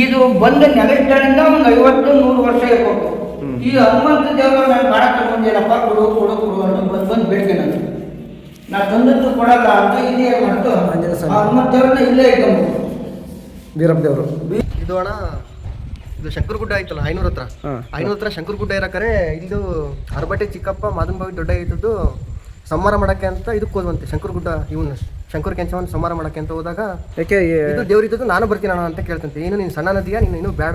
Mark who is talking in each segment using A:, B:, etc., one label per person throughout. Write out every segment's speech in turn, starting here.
A: ಇದು ಬಂದ ನೆಲೆಸ್ಟಳಿಂದ ಒಂದು ಐವತ್ತು ನೂರು ವರ್ಷ ಇರ್ಬೇಕು. ಈ ಹನುಮಂತ ದೇವರು ನಾನು ಭಾಳ ತಗೊಂಡಿಲ್ಲಪ್ಪ ಕೊಡು ಕೊಡು ಕೊಡು ಅಂತ ಬಂದು ಬಂದು ಬೇಡಿಕೆ ನಾನು. ನಾ ತಂದದ್ದು ಕೊಡಲ್ಲ ಅಂತ ಇದೇ ಮಾಡ್ತು ಆ ಹನುಮಂತ ದೇವ್ರನ್ನ ಇಲ್ಲೇ ಇಟ್ಕೊಂಡು
B: ವೀರಪ್ಪ ದೇವರು
C: ಇದು ಅಣ್ಣ ಇದು ಶಂಕರಗುಡ್ಡ ಆಯ್ತಲ್ಲ ಐನೂರ ಹತ್ರ. ಐನೂರ ಹತ್ರ ಶಂಕರಗುಡ್ಡ ಇರಕರೆ ಇದು ಅರಬಟ್ಟೆ ಚಿಕ್ಕಪ್ಪ ಮಾದನ್ ಬಾವಿ ದೊಡ್ಡ ಇದ್ದದ್ದು ಸಂಹಾರ ಮಾಡಕ್ಕೆ ಅಂತ ಇದಕ್ಕೆ ಹೋದ್ವಂತೆ ಶಂಕರಗುಡ್ಡ ಇವನು. ಶಂಕರ ಕೆಂಚವನ್ನು ಸಂಹಾರ ಮಾಡಕ್ಕೆ ಅಂತ ಹೋದಾಗ
B: ಯಾಕೆ
C: ಇದು ದೇವ್ರ ಇದ್ದದ್ದು ನಾನು ಬರ್ತೀನಿ ಅಣ್ಣ ಅಂತ ಕೇಳ್ತಂತೆ ಏನು ನೀನು ಸಣ್ಣ ನದಿಯ ನೀನು ಇನ್ನೂ ಬೇಡ.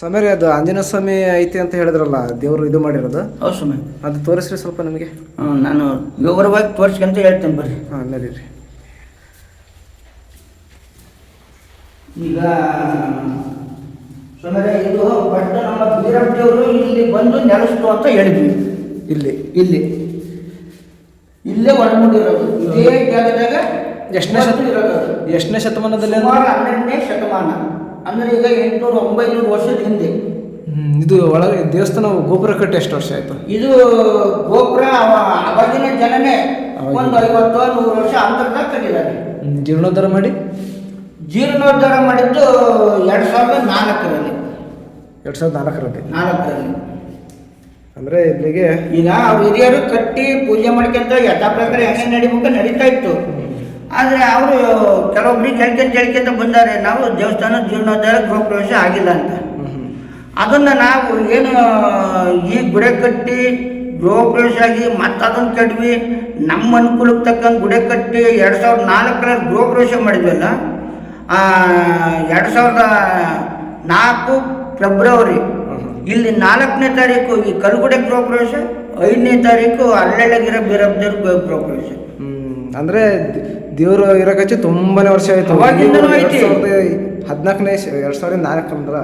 B: ಸಮೀರ್ ಅದು ಆಂಜನೇಯ ಸ್ವಾಮಿ ಐತಿ ಅಂತ ಹೇಳಿದ್ರಲ್ಲ ದೇವರು ಇದು ಮಾಡಿರೋದು?
A: ಹೌದು ಸ್ವಾಮಿ.
B: ಅದು ತೋರಿಸ್ರಿ ಸ್ವಲ್ಪ ನಮಗೆ.
A: ನಾನು ವಿವರವಾಗಿ ತೋರಿಸ್ಕೊಂತ ಹೇಳ್ತೇನೆ ಬರ್ರಿ.
B: ಹಾಂ ರೀ
A: ಈಗ ಇದು ಬಟ್ ನಮ್ಮ ಬೀರಪ್ಪಿಯವರು ಇಲ್ಲಿ ಬಂದು ನೆಲೆಸ್ತು ಅಂತ ಹೇಳಿದ್ವಿ.
B: ಇಲ್ಲಿ.
A: ಇಲ್ಲಿ. ಇಲ್ಲೇ ಒಳಗೊಂಡಿರೋದು ಇದೇ ಜಾಗದಾಗ
B: ಎಷ್ಟನೇ ಶತ ಎಷ್ಟನೇ ಶತಮಾನದಲ್ಲಿ?
A: ಸುಮಾರು ಹನ್ನೆರಡನೇ ಶತಮಾನ. ಅಂದರೆ ಈಗ ಎಂಟುನೂರು ಒಂಬೈನೂರು ವರ್ಷದ ಹಿಂದೆ.
B: ಇದು ಒಳಗೆ ದೇವಸ್ಥಾನ ಗೋಪುರ ಕಟ್ಟಿ ಎಷ್ಟು ವರ್ಷ ಆಯಿತು?
A: ಇದು ಗೋಪುರ ಅವ- ಅವಾಗಿನ ಜನನೇ. ಒಂದು ಐವತ್ತು ನೂರು ವರ್ಷ ಅಂತರ್ಗ ಕಟ್ಟಿದ್ದಾರೆ.
B: ಜೀರ್ಣೋದ್ಧಾರ ಮಾಡಿ?
A: ಜೀರ್ಣೋದ್ಧಾರ ಮಾಡಿದ್ದು ಎರಡು ಸಾವಿರದ ನಾಲ್ಕರಲ್ಲಿ.
B: ಎರಡು ಸಾವಿರದ ನಾಲ್ಕರಲ್ಲಿ.
A: ನಾಲ್ಕರಲ್ಲಿ.
B: ಅಂದರೆ ಇಲ್ಲಿಗೆ
A: ಈಗ ಅವ್ರ ಹಿರಿಯರು ಕಟ್ಟಿ ಪೂಜೆ ಮಾಡ್ಕೊಂತ ಯಥಾ ಪ್ರಕಾರ ಹೆಂಗೆ ನಡಿಬೇಕು ನಡೀತಾ ಇತ್ತು. ಆದರೆ ಅವರು ಕೆಲವೊಬ್ರಿಗೆ ಹೇಳ್ಕೊಂತ ಹೇಳ್ಕೊಂತ ಬಂದಾರೆ ನಾವು ದೇವಸ್ಥಾನ ಜೀರ್ಣೋದ್ಧಾರ ಗೃಹ ಪ್ರವೇಶ ಆಗಿಲ್ಲ ಅಂತ. ಅದನ್ನು ನಾವು ಏನು ಈ ಗುಡೆ ಕಟ್ಟಿ ಗೃಹ ಪ್ರವೇಶ ಆಗಿ ಮತ್ತೆ ಅದನ್ನು ಕಟ್ವಿ ನಮ್ಮ ಅನುಕೂಲಕ್ಕೆ ತಕ್ಕಂಗೆ ಗುಡೆ ಕಟ್ಟಿ ಎರಡು ಸಾವಿರದ ನಾಲ್ಕರಲ್ಲಿ ಗೃಹ ಪ್ರವೇಶ ಮಾಡಿದ್ವಲ್ಲ ಎರಡು ಸಾವಿರದ ನಾಲ್ಕು ಫೆಬ್ರವರಿ ಇಲ್ಲಿ ನಾಲ್ಕನೇ ತಾರೀಕು ಈ ಕಲ್ಗುಡೆ ಗೃಹ ಪ್ರವೇಶ ಐದನೇ ತಾರೀಕು ಅಲ್ಲೆಳ್ಳಗಿರೋ ಬೀರಪ್ಪದೇವ್ರ ಗೃಹ ಪ್ರವೇಶ.
B: ಅಂದ್ರೆ ದೇವರು ಇರೋಕಚ್ಚಿ ತುಂಬಾನೇ ವರ್ಷ ಆಯ್ತು.
A: ಅವಾಗಿಂದನೂ ಐತಿ.
B: ಹದಿನಾಲ್ಕನೇ ಎರಡ್ ಸಾವಿರದ ನಾಲ್ಕು ಅಂದ್ರ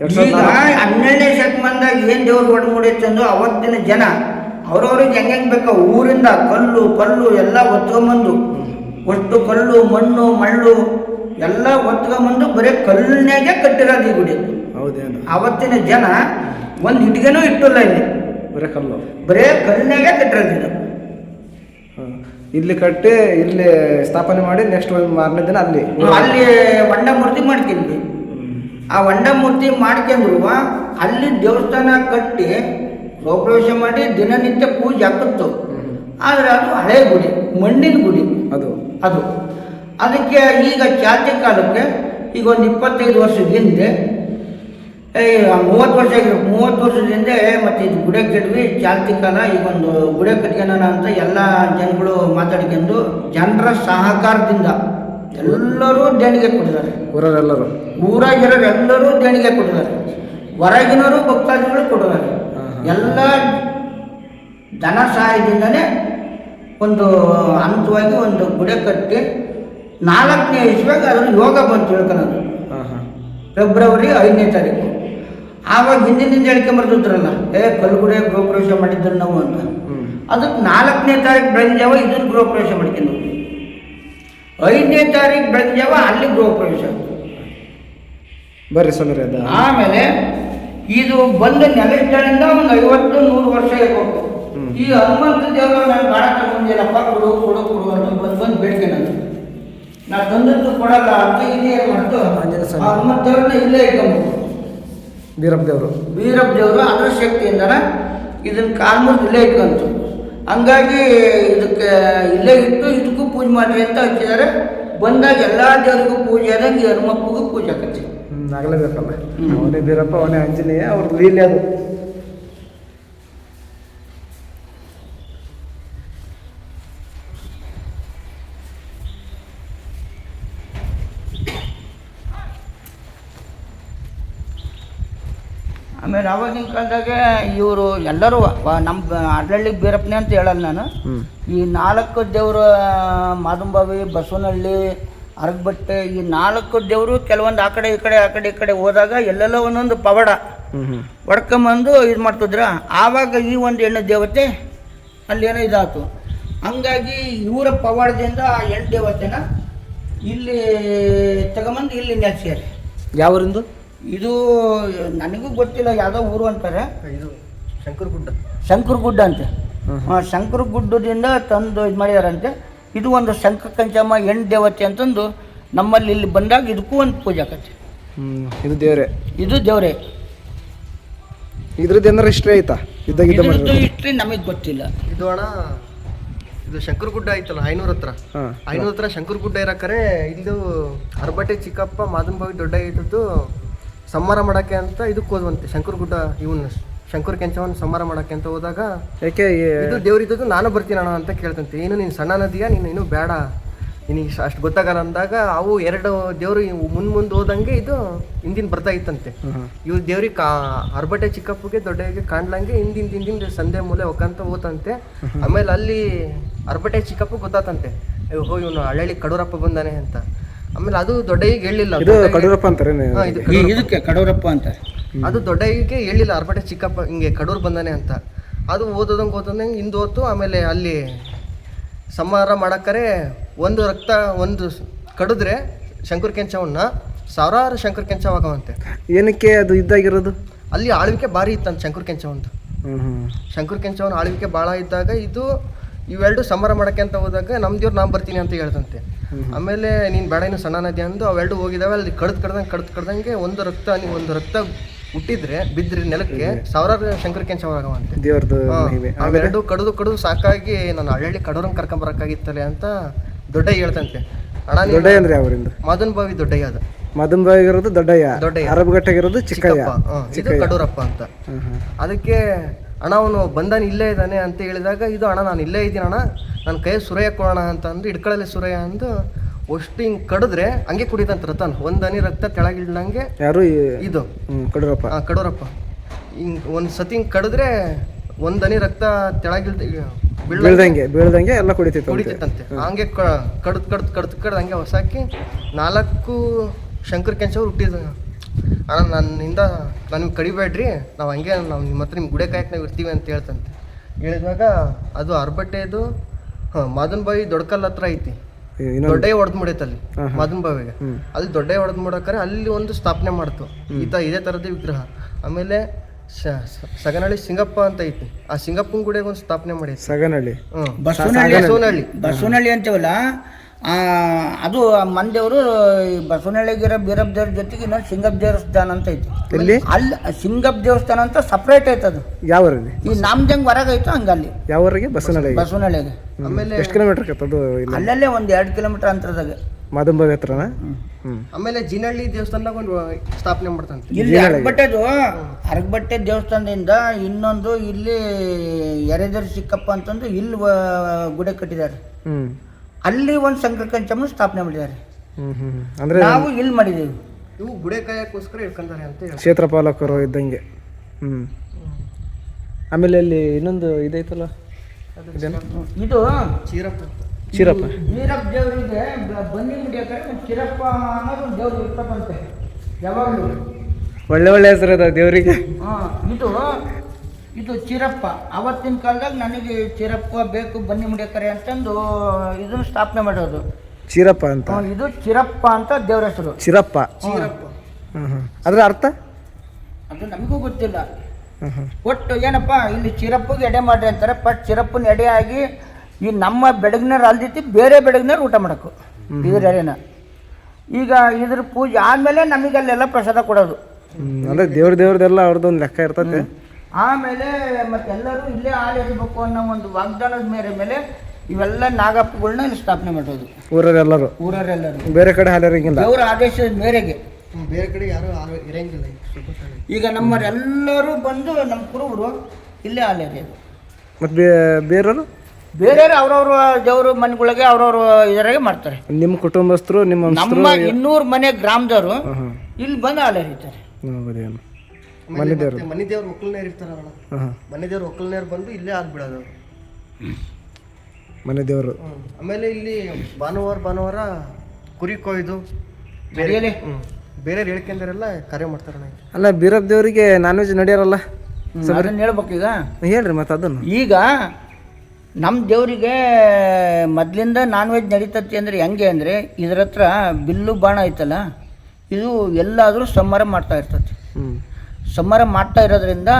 B: ಎರಡ್
A: ಈಗ
B: ಸಾವಿರದ ನಾಲ್ಕು
A: ಹನ್ನೆರಡನೇ ಶತಮಾನದಾಗ ಏನು ದೇವ್ರು ಒಡಮೂಡಿತ್ತು ಅಂದು ಅವತ್ತಿನ ಜನ ಅವ್ರವ್ರಿಗೆ ಹೆಂಗೆ ಹೆಂಗೆ ಬೇಕೋ? ಊರಿಂದ ಕಲ್ಲು ಕಲ್ಲು ಎಲ್ಲ ಒತ್ಕೊಂಬಂದು. ಒಟ್ಟು ಕಲ್ಲು ಮಣ್ಣು ಮಳ್ಳು ಎಲ್ಲ ಒತ್ಕೊಂಬಂದು ಬರೀ ಕಲ್ಲಿನಾಗೆ ಕಟ್ಟಿರೋದು ಈ ಗುಡಿ.
B: ಹೌದೇನು?
A: ಅವತ್ತಿನ ಜನ ಒಂದು ಇಟ್ಗೆನೂ ಇಟ್ಟಿಲ್ಲ ಇಲ್ಲಿ.
B: ಬರೇ ಕಲ್ಲು.
A: ಬರೇ ಕಲ್ಲಿನಾಗೆ ಕಟ್ಟಿರೋದು ಇದು.
B: ಹ. ಇಲ್ಲಿ ಕಟ್ಟಿ ಇಲ್ಲಿ ಸ್ಥಾಪನೆ ಮಾಡಿ ನೆಕ್ಸ್ಟ್ ಒಂದು ಮಾರನೇ ದಿನ ಅಲ್ಲಿ.
A: ಅಲ್ಲಿ ಹೊಂಡ ಮೂರ್ತಿ ಮಾಡ್ತೀನಿ ಆ ಹೊಂಡ ಮೂರ್ತಿ ಮಾಡ್ಕೊಂಡ್ರು ಅಲ್ಲಿ ದೇವಸ್ಥಾನ ಕಟ್ಟಿ ಗೋಪ್ರವೇಶ ಮಾಡಿ ದಿನನಿತ್ಯ ಪೂಜೆ ಆಗ್ತಿತ್ತು ಆದರೆ ಅದು ಹಳೆ ಗುಡಿ ಮಣ್ಣಿನ ಗುಡಿ.
B: ಅದು.
A: ಅದು. ಅದಕ್ಕೆ ಈಗ ಚಾತಿ ಕಾಲಕ್ಕೆ ಈಗ ಒಂದು ಇಪ್ಪತ್ತೈದು ವರ್ಷದ ಹಿಂದೆ ಮೂವತ್ತು ವರ್ಷ ಆಗಿರೋ ಮೂವತ್ತು ವರ್ಷದಿಂದ ಮತ್ತೆ ಇದು ಗುಡೆ ಕಟ್ವಿ ಚಾಲ್ತಿ ಕಾಲ ಈ ಒಂದು ಗುಡೆ ಕಟ್ಕೋಣ ಅಂತ ಎಲ್ಲ ಜನಗಳು ಮಾತಾಡ್ಕೊಂಡು ಜನರ ಸಹಕಾರದಿಂದ ಎಲ್ಲರೂ ದೇಣಿಗೆ ಕೊಟ್ಟಿದ್ದಾರೆ.
B: ಊರರೆಲ್ಲರೂ
A: ಊರಾಗಿರೋರು ಎಲ್ಲರೂ ದೇಣಿಗೆ ಕೊಟ್ಟಿದ್ದಾರೆ. ಹೊರಗಿನವರು ಭಕ್ತಾದಿಗಳು ಕೊಟ್ಟಿದ್ದಾರೆ. ಎಲ್ಲ ಧನ ಸಹಾಯದಿಂದನೇ ಒಂದು ಹಂತವಾಗಿ ಒಂದು ಗುಡೆ ಕಟ್ಟಿ ನಾಲ್ಕನೇ ಇಸ್ವಾಗ ಅದನ್ನು ಯೋಗ ಬಂತು ತಿಳ್ಕೊಳ್ಳೋದು
B: ಹಾಂ ಹಾಂ.
A: ಫೆಬ್ರವರಿ ಐದನೇ ತಾರೀಕು. ಆವಾಗ ಹಿಂದಿನಿಂದ ಹೇಳ್ಕೊಂಬರ್ತಿದ್ರಲ್ಲ ಏ ಕಲ್ಗುಡೆ ಗೃಹಪ್ರವೇಶ ಮಾಡಿದ್ರು ನಾವು ಅಂತ. ಅದಕ್ಕೆ ನಾಲ್ಕನೇ ತಾರೀಕು ಬೆಳಗ್ಗೆ ಜಾವ ಇದನ್ನು ಗೃಹಪ್ರವೇಶ ಮಾಡ್ಕೊಂಡು ಐದನೇ ತಾರೀಕು ಬೆಳಗ್ಗೆ ಜಾವ ಅಲ್ಲಿ ಗೃಹಪ್ರವೇಶ.
B: ಬರ್ರಿ ಸಮೀರ್
A: ಆಮೇಲೆ ಇದು ಬಂದ ನೆಲೆಸ್ಟಳಿಂದ ಒಂದು ಐವತ್ತು ನೂರು ವರ್ಷ ಇರ್ಬೇಕು. ಈ ಹನುಮಂತ ದೇವರು ನಾನು ಭಾಳ ತಗೊಂಡಿಲ್ಲಪ್ಪ ಕೊಡು ಕೊಡು ಕೊಡು ಅಂತ ಬಂದು ಬಂದು ಬೇಡಿಕೆ ನಾನು ನಾ ತಂದದ್ದು ಕೊಡಲ್ಲ ಅಂತ ಇದೇ ಮಾಡ್ತು ಹನುಮಂತ ದೇವ್ರನ್ನ ಇಲ್ಲೇ ಇಟ್ಕೊಂಡ್ಬಿಟ್ಟು
B: ವೀರಪ್ಪ ದೇವರು
A: ವೀರಪ್ಪ ದೇವರು ಅದರ ಶಕ್ತಿಯಿಂದನ ಇದನ್ನ ಕಾಲ್ಮುರ್ದು ಇಲ್ಲೇ ಇಟ್ಕೊಂತು. ಹಂಗಾಗಿ ಇದಕ್ಕೆ ಇಲ್ಲೇ ಇಟ್ಟು ಇದಕ್ಕೂ ಪೂಜೆ ಮಾಡ್ರಿ ಅಂತ ಹಚ್ಚಿದ್ದಾರೆ ಬಂದಾಗ ಎಲ್ಲ ದೇವರಿಗೂ ಪೂಜೆ ಆದಂಗೆ ಹನುಮಪ್ಪಗೂ ಪೂಜೆ ಆಗತ್ತೆ
B: ಹ್ಮ್ ಆಗಲೇಬೇಕಲ್ಲ. ಅವನೇ ಬೀರಪ್ಪ ಅವನೇ ಆಂಜನೇಯ ಅವ್ರ ಲೀಲೆ ಅದು.
A: ಆಮೇಲೆ ಆವಾಗಿನ ಕಾಲದಾಗ ಇವರು ಎಲ್ಲರೂ ನಮ್ಮ ಅಡ್ಲಳ್ಳಿ ಬೀರಪ್ಪನೆ ಅಂತ ಹೇಳಲ್ಲ ನಾನು. ಈ ನಾಲ್ಕು ದೇವರು ಮಾದುಂಬಾವಿ ಬಸವನಹಳ್ಳಿ ಅರಗಬಟ್ಟೆ ಈ ನಾಲ್ಕು ದೇವರು ಕೆಲವೊಂದು ಆ ಕಡೆ ಈ ಕಡೆ ಆ ಕಡೆ ಈ ಕಡೆ ಹೋದಾಗ ಎಲ್ಲೆಲ್ಲೋ ಒಂದೊಂದು ಪವಾಡ. ಹೊಡ್ಕೊಂಬಂದು ಇದು ಮಾಡ್ತಿದ್ರ. ಆವಾಗ ಈ ಒಂದು ಹೆಣ್ಣು ದೇವತೆ ಅಲ್ಲೇನೋ ಇದಾಯ್ತು ಹಂಗಾಗಿ ಇವರ ಪವಾಡದಿಂದ ಆ ಹೆಣ್ಣು ದೇವತೆನ ಇಲ್ಲಿ ತಗೊಂಬಂದು ಇಲ್ಲಿ ನೆಲೆಸ್ಯಾರೆ.
B: ಯಾವರಿಂದ?
A: ಇದು ನನಗೂ ಗೊತ್ತಿಲ್ಲ ಯಾವುದೋ ಊರು ಅಂತಾರೆ.
C: ಇದು ಶಂಕರಗುಡ್ಡ.
A: ಶಂಕರಗುಡ್ಡ ಅಂತೆ.
B: ಹಾಂ
A: ಆ ಶಂಕರಗುಡ್ಡದಿಂದ ತಂದು ಇದು ಮಾಡಿದಾರಂತೆ. ಇದು ಒಂದು ಶಂಕ ಕಂಚಮ್ಮ ಹೆಣ್ಣು ದೇವತೆ ಅಂತಂದು ನಮ್ಮಲ್ಲಿ ಇಲ್ಲಿ ಬಂದಾಗ ಇದಕ್ಕೂ ಒಂದು ಪೂಜೆ ಆಕತ್ತೆ.
B: ಇದು ದೇವ್ರೆ.
A: ಇದು ದೇವ್ರೆ.
B: ಇದ್ರದ್ದು ಏನಾರ ಹಿಸ್ಟ್ರಿ
A: ಆಯ್ತಾ?
B: ಮಾಡಿರೋದು.
A: ಹಿಸ್ಟ್ರಿ ನಮಗೆ ಗೊತ್ತಿಲ್ಲ.
C: ಇದು ಅಣ್ಣ ಇದು ಶಂಕರಗುಡ್ಡ ಐತಲ್ಲ ಐನೂರ ಹತ್ರ
B: ಹಾಂ.
C: ಐನೂರ ಹತ್ರ ಶಂಕರಗುಡ್ಡ ಇರಕರೆ ಇದು ಅರ್ಬಟೆ ಚಿಕ್ಕಪ್ಪ ಮಾದನ್ ಬಾವಿ ದೊಡ್ಡ ಇದ್ದದ್ದು ಸಂಹಾರ ಮಾಡಕ್ಕೆ ಅಂತ ಇದಕ್ಕೆ ಹೋದ್ವಂತೆ. ಶಂಕರಗುಡ್ಡ ಇವನ್ ಶಂಕರ್ ಕೆಂಚವನ್ ಸಂಹಾರ ಮಾಡಕ್ಕೆ ಅಂತ ಹೋದಾಗ
B: ಯಾಕೆ
C: ಇದು ದೇವ್ರಿದ್ದದ್ದು ನಾನು ಬರ್ತೀನಿ ಅಣ್ಣ ಅಂತ ಕೇಳ್ತಂತೆ. ಏನು ನೀನು ಸಣ್ಣ ನದಿಯ ನೀನು ಇನ್ನೂ ಬೇಡ. ನಿನಗೆ ಅಷ್ಟು ಗೊತ್ತಾಗಲ್ಲ ಅಂದಾಗ ಅವು ಎರಡು ದೇವರು ಮುಂದೆ ಮುಂದೆ ಹೋದಂಗೆ ಇದು ಹಿಂದಿನ ಬರ್ತಾ ಇತ್ತಂತೆ.
B: ಹ್ಮ್, ಹ್ಮ್.
C: ಇವ್ ದೇವ್ರಿಗೆ ಕಾ ಅರ್ಬಟೆ ಚಿಕ್ಕಪ್ಪಗೆ ದೊಡ್ಡಗೆ ಕಾಣ್ಲಂಗೆ ಹಿಂದಿನ ಹಿಂದಿನ ಸಂಧೆ ಮೂಲೆ ಹೋಗಂತ ಹೋತಂತೆ. ಆಮೇಲೆ ಅಲ್ಲಿ ಅರ್ಬಟೆ ಚಿಕ್ಕಪ್ಪ ಗೊತ್ತಾತಂತೆ. ಹೋ ಇವನು ಹಳ್ಳಿ ಕಡೂರಪ್ಪ ಬಂದಾನೆ ಅಂತ. ಆಮೇಲೆ ಅದು ದೊಡ್ಡಯ್ಯಗೆ ಹೇಳಿಲ್ಲ.
B: ಇದು ಕಡೂರಪ್ಪ ಅಂತಾರೆ
C: ಇದು
A: ಇದಕ್ಕೆ ಕಡೂರಪ್ಪ ಅಂತ
C: ಅದು ದೊಡ್ಡಯ್ಯಗೆ ಹೇಳಿಲ್ಲ. ಅರ್ಬಟೆ ಚಿಕ್ಕಪ್ಪ ಹಿಂಗೆ ಕಡೂರು ಬಂದಾನೆ ಅಂತ. ಅದು ಓದೋದಂಗೆ ಓದೋದಂಗೆ ಹಿಂದೆ ಹೋತು ಆಮೇಲೆ ಅಲ್ಲಿ ಸಂಹಾರ ಮಾಡಕ್ಕರೆ ಒಂದು ರಕ್ತ ಒಂದು ಕಡಿದ್ರೆ ಶಂಕರ್ ಕೆಂಚವನ್ನ ಸಾವಿರಾರು ಶಂಕರ್ ಕೆಂಚವಾಗವಂತೆ
B: ಏನಕ್ಕೆ ಅದು ಇದ್ದಾಗಿರೋದು?
C: ಅಲ್ಲಿ ಆಳ್ವಿಕೆ ಭಾರಿ ಇತ್ತಂತ ಶಂಕರ್ ಕೆಂಚವಂತ ಶಂಕರ್ ಕೆಂಚವನ ಆಳ್ವಿಕೆ ಭಾಳ ಇದ್ದಾಗ ಇದು ಇವೆರಡು ಸಂಹಾರ ಮಾಡಕ್ಕೆ ಅಂತ ಹೋದಾಗ ನಮ್ಮ ದೇವ್ರು ನಾನು ಬರ್ತೀನಿ ಅಂತ ಹೇಳ್ದಂತೆ ಆಮೇಲೆ ನೀನು ಬೇಡ ಏನು ಸಣ್ಣ ನದಿ ಅಂದು ಅವೆರಡು ಹೋಗಿದಾವೆ ಅಲ್ಲಿ ಕಡ್ದು ಕಡ್ದಂಗೆ ಕಡ್ದು ಕಡ್ದಂಗೆ ಒಂದು ರಕ್ತ ನೀವು ಒಂದು ರಕ್ತ ಹುಟ್ಟಿದ್ರೆ ಬಿದ್ರಿ ನೆಲಕ್ಕೆ ಸಾವಿರಾರು ಶಂಕರ್ ಕೆಂಚವಾಗವಂತೆ
B: ದೇವ್ರದ್ದು
C: ಹಾ,
B: ಮಹಿಮೆ.
C: ಅವೆರಡು ಕಡಿದು ಕಡಿದು ಸಾಕಾಗಿ ನಾನು ಹಳ್ಳಿ ಕಡೋರಂಗೆ ಕರ್ಕೊಂಬರಕ್ಕಾಗಿತ್ತಲೆ ಅಂತ ದೊಡ್ಡ ಹೇಳ್ತಂತೆ.
B: ದೊಡ್ಡಯ್ಯ ಅಂದ್ರೆ ಅವರಿಂದ
C: ಮದನ್ ಬಾವಿ ದೊಡ್ಡಯ್ಯ ಅದು.
B: ಇರೋದು ದೊಡ್ಡಯ್ಯ.
C: ದೊಡ್ಡಯ್ಯ.
B: ಅರಬಗಟ್ಟೆಗಿರೋದು ಚಿಕ್ಕಯ್ಯ.
C: ಇದು ಕಡೂರಪ್ಪ ಅಂತ. ಅದಕ್ಕೆ ಅಣ್ಣ ಅವನು ಬಂದಾನ ಇಲ್ಲೇ ಇದ್ದಾನೆ ಅಂತ ಹೇಳಿದಾಗ ಇದು ಅಣ್ಣ ನಾನು ಇಲ್ಲೇ ಇದ್ದೀನಿ ಅಣ್ಣ ನನ್ನ ಕೈ ಸುರಯ ಕೊಡೋಣ ಅಂತ ಅಂದು ಸುರಯ ಅಂದು ಅಷ್ಟು ಹಿಂಗೆ ಕಡಿದ್ರೆ ಹಂಗೆ ಕುಡಿತಂತ ರತನ್. ಒಂದು ಹನಿ ರಕ್ತ ಕೆಳಗಿಳ್ದಂಗೆ
B: ಯಾರು
C: ಇದು.
B: ಕಡೂರಪ್ಪ.
C: ಹಾಂ ಕಡೂರಪ್ಪ. ಹಿಂಗೆ ಒಂದು ಸತಿ ಹಿಂಗೆ ಕಡಿದ್ರೆ ಒಂದು ಹನಿ ರಕ್ತ ತೆಳಗಿಳ್ದ ಬೀಳ್ದಂಗೆ.
B: ಬೀಳ್ದಂಗೆ ಬೀಳ್ದಂಗೆ ಎಲ್ಲ ಕುಡಿತಿತ್ತು
C: ಕುಡಿತಿತ್ತಂತೆ. ಹಂಗೆ ಕಡ್ದು ಕಡ್ದು ಕಡ್ದು ಕಡ್ದು ಹಂಗೆ ಹೊಸಾಕಿ ನಾಲ್ಕು ಶಂಕರ್ ಕೆಂಚವ್ರು ಹುಟ್ಟಿದ ಅಣ್ಣ ನನ್ನಿಂದ ನನಗೆ ಕಡಿಬೇಡ್ರಿ. ನಾವು ಹಂಗೆ ನಾವು ನಿಮ್ಮ ಹತ್ರ ನಿಮ್ಮ ಗುಡೆ ಕಾಯಕ್ನಾಗ ಇರ್ತೀವಿ ಅಂತ ಹೇಳ್ತಂತೆ. ಹೇಳಿದಾಗ ಅದು ಅರ್ಬಟ್ಟೆದು ಹಾಂ ಮಾದನ್ ಬಾವಿ ದೊಡ್ಕಲ್ ಹತ್ರ ಐತಿ. ದೊಡ್ಡ ಹೊಡೆದ್ ಮುಡಿತಲ್ಲಿ. ಮಾದನ್ ಬಾವಿಗೆ ಅಲ್ಲಿ ದೊಡ್ಡ ಹೊಡೆದ್ ಮುಡಕ್ರೆ ಅಲ್ಲಿ ಒಂದು ಸ್ಥಾಪನೆ ಮಾಡ್ತು. ಈತ ಇದೇ ಥರದ ವಿಗ್ರಹ. ಆಮೇಲೆ ಸಗನಹಳ್ಳಿ ಸಿಂಗಪ್ಪ ಅಂತ ಐತಿ. ಆ ಸಿಂಗಪ್ಪನ ಗುಡಿಯಾಗ ಒಂದು ಸ್ಥಾಪನೆ ಮಾಡಿ
B: ಸಗನಹಳ್ಳಿ.
A: ಬಸವನಹಳ್ಳಿ
C: ಬಸವನಹಳ್ಳಿ
A: ಅಂತೀವಲ್ಲ ಅದು ಮಂದೇವರು ಬಸವನಹಳ್ಳಿಗಿರೋ ಬೀರಪ್ಪ ದೇವ್ರ ಜೊತೆಗೆ ಇನ್ನೊಂದು ಸಿಂಗಪ್ಪ ದೇವಸ್ಥಾನ ಅಂತ ಐತಿ.
B: ಎಲ್ಲಿ?
A: ಅಲ್ಲಿ ಸಿಂಗಪ್ಪ ದೇವಸ್ಥಾನ ಅಂತ ಸಪ್ರೇಟ್ ಐತೆ ಅದು.
B: ಯಾವರಲ್ಲಿ?
A: ಈ ನಾಮಜಂಗ್ ಹೊರಗೆ ಐತೆ ಹಂಗಲ್ಲಿ.
B: ಯಾವರಿಗೆ? ಬಸವನಹಳ್ಳಿ
A: ಬಸವನಹಳ್ಳಿಗೆ.
C: ಆಮೇಲೆ
B: ಎಷ್ಟು ಕಿಲೋಮೀಟರ್ ಅದು ಇಲ್ಲ?
A: ಅಲ್ಲಲ್ಲೇ ಒಂದು ಎರಡು ಕಿಲೋಮೀಟರ್ ಅಂತರದಾಗ.
B: ಹತ್ರನ ಹ್ಮ್.
C: ಆಮೇಲೆ ಜಿನಹಳ್ಳಿ ದೇವಸ್ಥಾನದಾಗ ಒಂದು ಸ್ಥಾಪನೆ ಮಾಡ್ತಾನೆ
A: ಇಲ್ಲಿ ಅರಗಬಟ್ಟೆದು ಅರಗಬಟ್ಟೆ ದೇವಸ್ಥಾನದಿಂದ ಇನ್ನೊಂದು ಇಲ್ಲಿ ಎರೆದರ್ ಸಿಕ್ಕಪ್ಪ ಅಂತಂದು ಇಲ್ಲಿ ಗುಡೆ ಕಟ್ಟಿದ್ದಾರೆ.
B: ಹ್ಮ್.
A: ಅಲ್ಲಿ ಒಂದು ಸಂಘ ಕಂಚಮ ಸ್ಥಾಪನೆ ಮಾಡಿದ್ದಾರೆ.
B: ಹ್ಮ್ ಹ್ಮ್ ಅಂದ್ರೆ
A: ನಾವು ಇಲ್ಲಿ ಮಾಡಿದ್ದೀವಿ.
C: ಇವು ಗುಡೆ ಕಾಯಕ್ಕೋಸ್ಕರ ಇಟ್ಕೊಂತಾರೆ ಅಂತ ಹೇಳಿ
B: ಕ್ಷೇತ್ರ ಪಾಲಕರು ಇದ್ದಂಗೆ. ಹ್ಮ್. ಆಮೇಲೆ ಅಲ್ಲಿ ಇನ್ನೊಂದು ಇದೈತಲ್ಲ?
A: ಇದು
C: ಚೀರಪ್ಪ.
B: ಚೀರಪ್ಪ.
A: ಚೀರಪ್ಪ ದೇವರಿಗೆ ಬನ್ನಿ ಒಂದು ಚಿರಪ್ಪ ಅನ್ನೋದು ಒಂದು ದೇವ್ರು ಇರ್ತಕ್ಕಂತೆ. ಯಾವಾಗಲೂ.
B: ಒಳ್ಳೆ ಒಳ್ಳೆ ಹೆಸರು ಅದ ದೇವರಿಗೆ.
A: ಹಾಂ ಇದು ಇದು ಚಿರಪ್ಪ. ಅವತ್ತಿನ ಕಾಲದಾಗ ನನಗೆ ಚಿರಪ್ಪ ಬೇಕು ಬನ್ನಿ ಮುಡಿಯಕರೆ ಅಂತಂದು ಇದನ್ನು ಸ್ಥಾಪನೆ ಮಾಡೋದು.
B: ಚಿರಪ್ಪ ಅಂತ.
A: ಹ್ಮ್, ಇದು ಚಿರಪ್ಪ ಅಂತ ದೇವ್ರ ಹೆಸರು.
B: ಚಿರಪ್ಪ.
C: ಚಿರಪ್ಪ.
B: ಹ್ಮ್ ಹ್ಮ್. ಅದ್ರ ಅರ್ಥ?
A: ಅದು ನಮಗೂ ಗೊತ್ತಿಲ್ಲ.
B: ಹ್ಮ್ ಹ್ಮ್.
A: ಒಟ್ಟು ಏನಪ್ಪ ಇಲ್ಲಿ ಚಿರಪ್ಪಗೆ ಎಡೆ ಮಾಡ್ರಿ ಅಂತಾರೆ ಪಟ್ ಚಿರಪ್ಪನ ಎಡೆ ಆಗಿ ಈ ನಮ್ಮ ಬೆಡಗ್ನರ್ ಅಲ್ದಿತ್ತು ಬೇರೆ ಬೆಡಗ್ನರ್ ಊಟ ಮಾಡಕ್ಕು ಇದ್ರ ಎಡೆನ. ಈಗ ಇದ್ರ ಪೂಜೆ ಆದಮೇಲೆ ನಮಗೆ ಅಲ್ಲೆಲ್ಲ ಪ್ರಸಾದ ಕೊಡೋದು.
B: ಹ್ಮ್ ಅಂದ್ರೆ ದೇವ್ರ ದೇವ್ರದೆಲ್ಲ ಅವ್ರದ್ದೊಂದು ಲೆಕ್ಕ ಇರ್ತತೆ.
A: ಆಮೇಲೆ ಮತ್ತೆಲ್ಲರೂ ಇಲ್ಲೇ ಆಳಿರಬೇಕು ಎರಿಬೇಕು ಅನ್ನೋ ಒಂದು ವಾಗ್ದಾನದ ಮೇರೆ ಮೇಲೆ ಇವೆಲ್ಲ ನಾಗಪ್ಪಗಳನ್ನ ಇಲ್ಲಿ ಸ್ಥಾಪನೆ ಮಾಡೋದು
B: ಊರರೆಲ್ಲರೂ
A: ಊರರೆಲ್ಲರೂ
B: ಬೇರೆ ಕಡೆ ಹಾಲಿರಂಗಿಲ್ಲ
A: ಅವರ ಆದೇಶದ ಮೇರೆಗೆ.
C: ಬೇರೆ ಕಡೆ ಯಾರು ಇರಂಗಿಲ್ಲ
A: ಈಗ ನಮ್ಮರೆಲ್ಲರೂ ಬಂದು ನಮ್ಮ ಕುರುಬರು ಇಲ್ಲೇ ಹಾಲು
B: ಮತ್ತು ಬೇರೆಯವರು?
A: ಬೇರೆಯವರು ಅವ್ರವ್ರ ದೇವ್ರ ಮನೆಗಳಿಗೆ ಅವ್ರವ್ರ ಇದರಾಗೆ ಮಾಡ್ತಾರೆ.
B: ನಿಮ್ಮ ಕುಟುಂಬಸ್ಥರು ನಿಮ್ಮ
A: ನಮ್ಮ ಇನ್ನೂರು ಮನೆ ಗ್ರಾಮದವರು ಇಲ್ಲಿ ಬಂದು ಹಾಲು ಎರೀತಾರೆ
C: ದೇವ್ರು ಮನೆ ದೇವ್ರ ಒಕ್ಕಲ್ನೇರ್ ಇರ್ತಾರಲ್ಲ.
B: ಹಾಂ ಹಾಂ.
C: ಮನೆ ದೇವ್ರ ಒಕ್ಕಲ್ನೇರ್ ಬಂದು ಇಲ್ಲೇ ಆಗ್ಬಿಡೋದು.
B: ಮನೆ ದೇವರು.
C: ಆಮೇಲೆ ಇಲ್ಲಿ ಭಾನುವಾರ ಭಾನುವಾರ ಕುರಿ ಕೊಯ್ದು ಬೇರೆ ಹೇಳ್ಕೊಂಡರೆಲ್ಲ ಕಾರ್ಯ ಮಾಡ್ತಾರೆ
B: ಅಲ್ಲ ಬೀರಪ್ಪ ದೇವರಿಗೆ ನಾನ್ ವೆಜ್ ನಡೆಯಾರಲ್ಲ
A: ಅದನ್ನ ಹೇಳ್ಬೇಕು ಈಗ.
B: ಹೇಳ್ರಿ ಮತ್ತೆ ಅದನ್ನು.
A: ಈಗ ನಮ್ಮ ದೇವರಿಗೆ ಮೊದಲಿಂದ ನಾನ್ ವೆಜ್ ನಡೀತತಿ ಅಂದರೆ ಹೆಂಗೆ ಅಂದರೆ ಇದ್ರ ಹತ್ರ ಬಿಲ್ಲು ಬಾಣ ಐತಲ್ಲ ಇದು ಎಲ್ಲಾದರೂ ಸಂಹಾರ ಮಾಡ್ತಾ ಇರ್ತತಿ.
B: ಹ್ಞೂ
A: ಸಂಹಾರ ಮಾಡ್ತಾ ಇರೋದ್ರಿಂದ